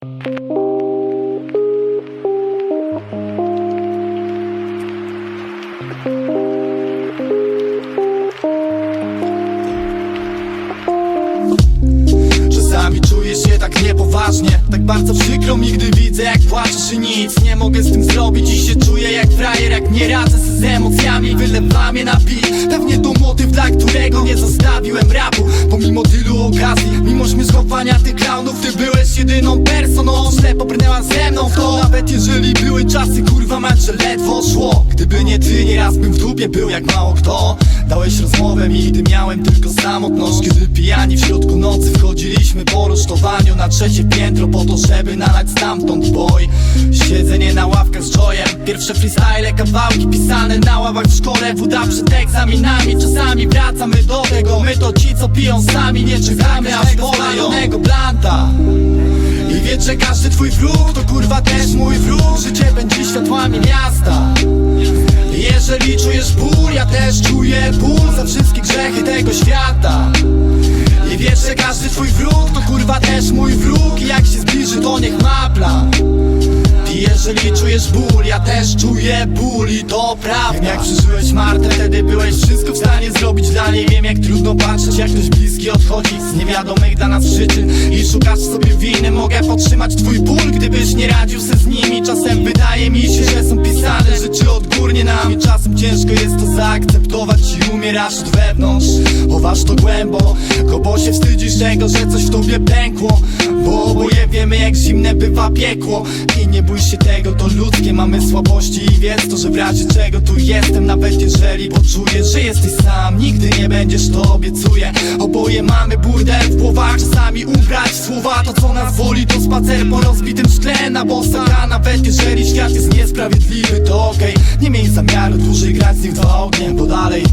Czasami niepoważnie Tak bardzo przykro mi, gdy widzę jak płaczesz i nic Nie mogę z tym zrobić. I się czuję jak frajer Jak nie radzę z emocjami, wylewam je na beat Pewnie to motyw, dla którego nie zostawiłem rapu. Pomimo tylu okazji, mimo śmieszkowania tych klaunów Ty byłeś jedyną personą, źle pobrnęła ze mną w to. Nawet jeżeli były czasy, kurwa mać, że ledwo szło. Gdyby nie ty, nieraz bym w dupie był jak mało kto. Dałeś rozmowę mi, gdy miałem tylko samotność. Kiedy pijani w wchodziliśmy po rusztowaniu Na trzecie piętro po to, żeby nalać stamtąd boj. Siedzenie na ławkach z joyem Pierwsze freestyle, kawałki pisane na ławach w szkole. Woda przed egzaminami Czasami wracamy do tego. My to ci, co piją sami Nie czekamy aż polejonego blanta. I wie, że każdy twój wróg to kurwa też mój wróg. Życie będzie światłami miasta też czuję ból i to prawda. Wiem jak przeżyłeś Martę, wtedy byłeś wszystko w stanie zrobić dla niej. Wiem jak trudno patrzeć, jak ktoś bliski odchodzi z niewiadomych dla nas przyczyn. I szukasz sobie winy, mogę podtrzymać twój ból Gdybyś nie radził se z nimi, czasem wydaje mi się, że są pisane rzeczy odgórnie nami ciężko jest to zaakceptować i umierasz od wewnątrz. Chowasz to głęboko, bo się wstydzisz tego, że coś w tobie pękło. Bo oboje wiemy jak zimne bywa piekło. I nie bój się tego, to ludzkie, mamy słabości. I wiedz to, że w razie czego tu jestem Nawet jeżeli poczujesz, że jesteś sam. Nigdy nie będziesz, to obiecuję Oboje mamy burdel w głowach Czasami ubrać słowa. To co nas woli To spacer po rozbitym szkle na bosaka Nawet jeżeli świat jest niesprawiedliwy, to zamiaru dłużej grać z tych dwa ognie, bo dalej.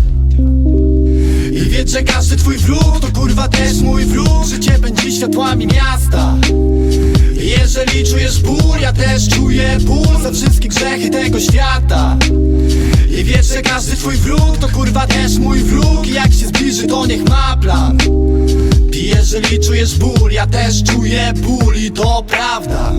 I wiedz, że każdy twój wróg to kurwa też mój wróg. Życie będzie światłami miasta. I Jeżeli czujesz ból, ja też czuję ból Za wszystkie grzechy tego świata. I wiedz, że każdy twój wróg to kurwa też mój wróg. I jak się zbliży, to niech ma plan. I jeżeli czujesz ból, ja też czuję ból i to prawda